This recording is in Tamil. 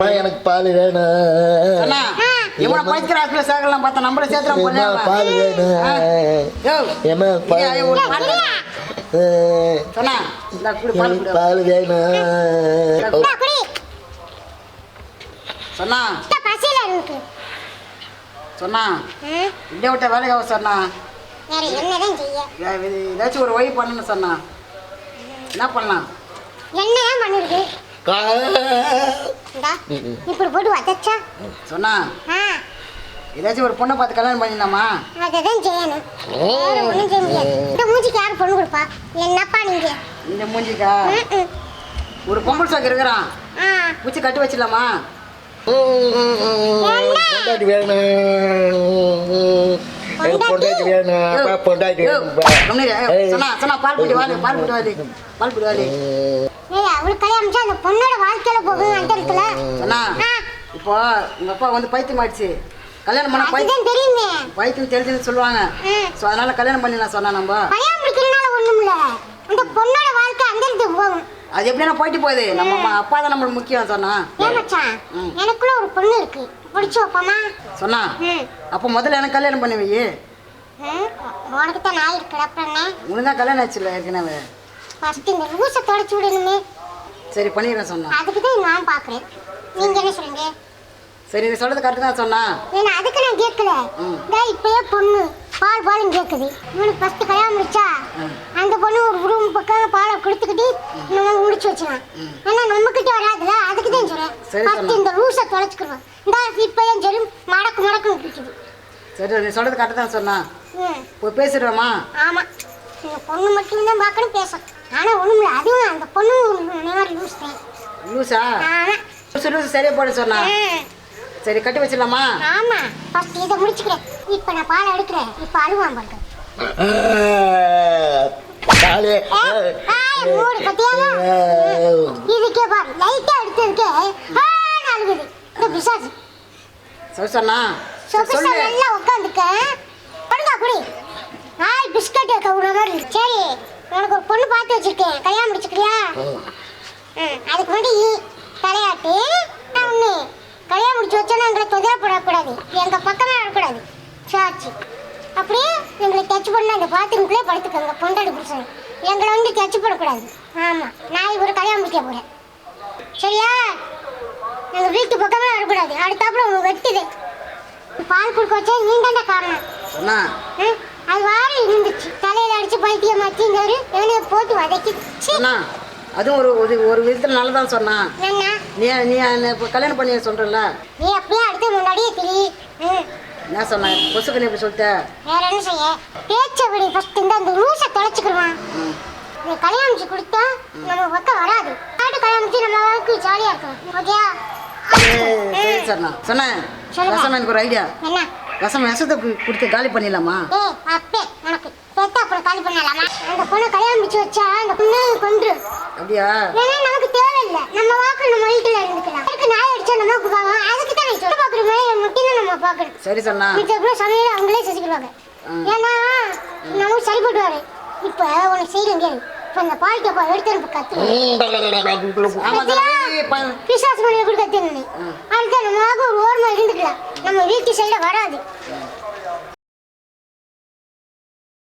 எனக்கு பால் வேணும் அண்ணா இவனை பைத்தியர் ஹாஸ்பிட்டல் சேர்க்கலாம் பார்த்தா நம்மள சேர்த்துறான் அம்மா, பால் வேணும் ஏம்மா, பால் சொன்னா பால் எனக்கு குடி. பால் வேணும் சொன்னா பசியில இருக்கு. சொன்னா இதை விட்ட சொன்னா. செய்ய? ஏ- இது ஏதாச்சும் ஒரு வழி பண்ணணும்னு சொன்னா. என்ன பண்ணலாம்? என்னதான் பண்ணிருக்கு கா- இந்தா இப்படி போட்டு வதச்சா சொன்னா? ஏதாச்சும் ஒரு பொண்ணை பார்த்து கல்யாணம் பண்ணிடலாமா? அதைதான் செய்யணும். வேற செய்ய முடியாது. இந்த மூஞ்சிக்கு யார் பொண்ணு கொடுப்பா? என்னப்பா நீங்க? இந்த மூஞ்சிக்கா. ஒரு பொம்பளை சாக்கு இருக்கிறான். பூச்சி கட்டி வச்சிடலாமா? வேணும். இப்போ உங்க அப்பா வந்து பைத்தியம் ஆயிடுச்சு. கல்யாணம் பண்ண பைத்தியம் தெரியுமே. பைத்தியம் தெரிஞ்சுன்னு சொல்லுவாங்க. ஸோ அதனால கல்யாணம் பண்ணிடலாம் சொன்னா நம்ம. கல்யாணம் முடிக்கிறதுனால ஒண்ணும் இல்ல அந்த பொண்ணோட வாழ்க்கை அந்த இடத்துக்கு போகும். அது எப்படின்னா போயிட்டு போகுது. நம்ம அப்பா தான் நம்மளுக்கு முக்கியம் சொன்னா. ஏன் மச்சான். எனக்குள்ள ஒரு பொண்ணு இருக்கு. பிடிச்சு வைப்போமா? சொன்னா அப்போ முதல்ல எனக்கு கல்யாணம் பண்ணி வை ம் உனக்கு தான் நாய் இருக்குடா அப்புறம் உனக்கு தான் கல்யாணம் ஆச்சுல்ல ஏற்கனவே. ஃபர்ஸ்ட் இந்த லூசை தொடச்சி விடணுமே சரி பண்ணிடுறேன் சொன்னா. அதுக்கு தான் நான் பார்க்குறேன். நீங்க என்ன சொல்றீங்க சரி நீ சொல்றது கரெக்டு தான் சொன்னா. ஏன்னா அதுக்கு நான் கேட்கல. இப்பயே பொண்ணு. பால் பாலும் கேட்குது இவனுக்கு ஃபர்ஸ்ட் கல்யாணம் முடிச்சா அந்த பொண்ணு ஒரு ரூம் பக்கம் பாலை கொடுத்துக்கிட்டு நம்ம முடிச்சு வச்சிடலாம் ஏன்னா நம்ம கிட்ட வராதுல அதுக்கு தான் ஃபர்ஸ்ட் சொன்னா. இந்த லூசை தொலைச்சிக்கிறோம் இந்த இப்பயே சரி மடக்கு மடக்குன்னு பிடிக்குது சரி நீ சொல்றது கரெக்டு தான் சொன்னா. ம். போய் பேசிடுவேமா? ஆமா. இந்த பொண்ணு மட்டும் தான் பார்க்கணும் பேச ஆனா ஒண்ணும் இல்லை அதுவும் அந்த பொண்ணு ஒரு மாதிரி லூஸ் தான். லூசா ஆமா. லூசு லூசு சரியா போடு சொன்னா. ம். சரி கட்டி வச்சிடலாமா? ஆமா. ஃபர்ஸ்ட் இதை முடிச்சுக்கிறேன். இப்போ நான் பால் எடுக்கிறேன் இப்போ அழுவான் பாருங்க. பால் மூடு இதுக்கே பாரு. லைட்டா எடுத்ததுக்கே அழுகுது. இந்த பிசாசு. சொல்லு சொன்னா சொகுசா நல்லா உட்காந்துருக்கேன் படுங்கா குடி. ஆய் பிஸ்கட் கவுன மாதிரி இருக்கு. சரி உனக்கு ஒரு பொண்ணு பார்த்து வச்சிருக்கேன். கல்யாணம் முடிச்சுக்கிறியா? ம் அதுக்கு முன்னாடி தலையாட்டு கல்யாணம் முடிச்சு வச்சோன்னா எங்களை தொந்தரப்படக்கூடாது எங்கள் பக்கமே வரக்கூடாது. சாட்சி அப்படியே எங்களை டச் பண்ண அந்த பாத்ரூம்குள்ளே படுத்துக்கோங்க பொண்டாடி புருஷன். எங்களை வந்து டச் பண்ணக்கூடாது. ஆமாம் நான் இவரை கல்யாணம் முடிக்க போகிறேன் சரியா? எங்கள் வீட்டு பக்கமே வரக்கூடாது. அடுத்தாப்புல உனக்கு வெட்டுது. பால் கொடுக்க வச்சா நீ தானே காரணம் அது வாரி இருந்துச்சு தலையில அடிச்சு பைத்தியம் மாத்திங்காரு எவனைய போட்டு வதக்கி. ச்சீ, சொன்னா அதுவும் ஒரு ஒரு ஒரு விதத்தில் நல்லதான் சொன்னா. என்ன நீ நீ இப்போ கல்யாணம் பண்ணி சொல்கிறல்ல நீ அப்படியே அடுத்து முன்னாடியே திரி. என்ன சொன்ன? கொசுக்கு நீ சொல்லிட்ட? வேற என்ன செய்ய? பேச்சபடி ஃபர்ஸ்ட் இந்த அந்த லூசை தொலைச்சிக்கிடுவான். நீ கல்யாணம் கொடுத்தா நம்ம பக்கம் வராது. ஆட்டு கல்யாணம் நம்ம வாழ்க்கை ஜாலியா இருக்கும் ஓகேயா? சரி சொன்னா. சொன்னேன். ரசம் எனக்கு ஒரு ஐடியா ரசம் விஷத்தை கொடுத்து காலி பண்ணிடலாமா? அப்பே உனக்கு. காலி பண்ணலாமா? அந்த பொண்ணை கல்யாணம் முடிச்சு வச்சா அந்த பொண்ணு கொன்று. அப்படியா? ஏன்னா நமக்கு தேவையில்லை. நம்ம வாக்கு நம்ம வீட்டுல இருந்துக்கலாம். அதுக்கு நாய் அடிச்சா நம்ம பார்க்கலாம் அதுக்கு தான் நீ சொல்ல பாக்குற மாதிரி மட்டும் தான் நம்ம பார்க்கணும். சரி சொன்னா. மிச்ச சமையல் அவங்களே செஞ்சுக்கிடுவாங்க. ஏன்னா நம்ம சரிப்பட்டு வர இப்போ உனக்கு செய்ய முடியாது இப்போ இந்த பால் டப்பா எடுத்து கத்து பிசாசு மணியை கூட கத்துன்னு அடுத்த நம்ம ஒரு ஓரமாக இருந்துக்கலாம். நம்ம வீட்டு சைட வராது.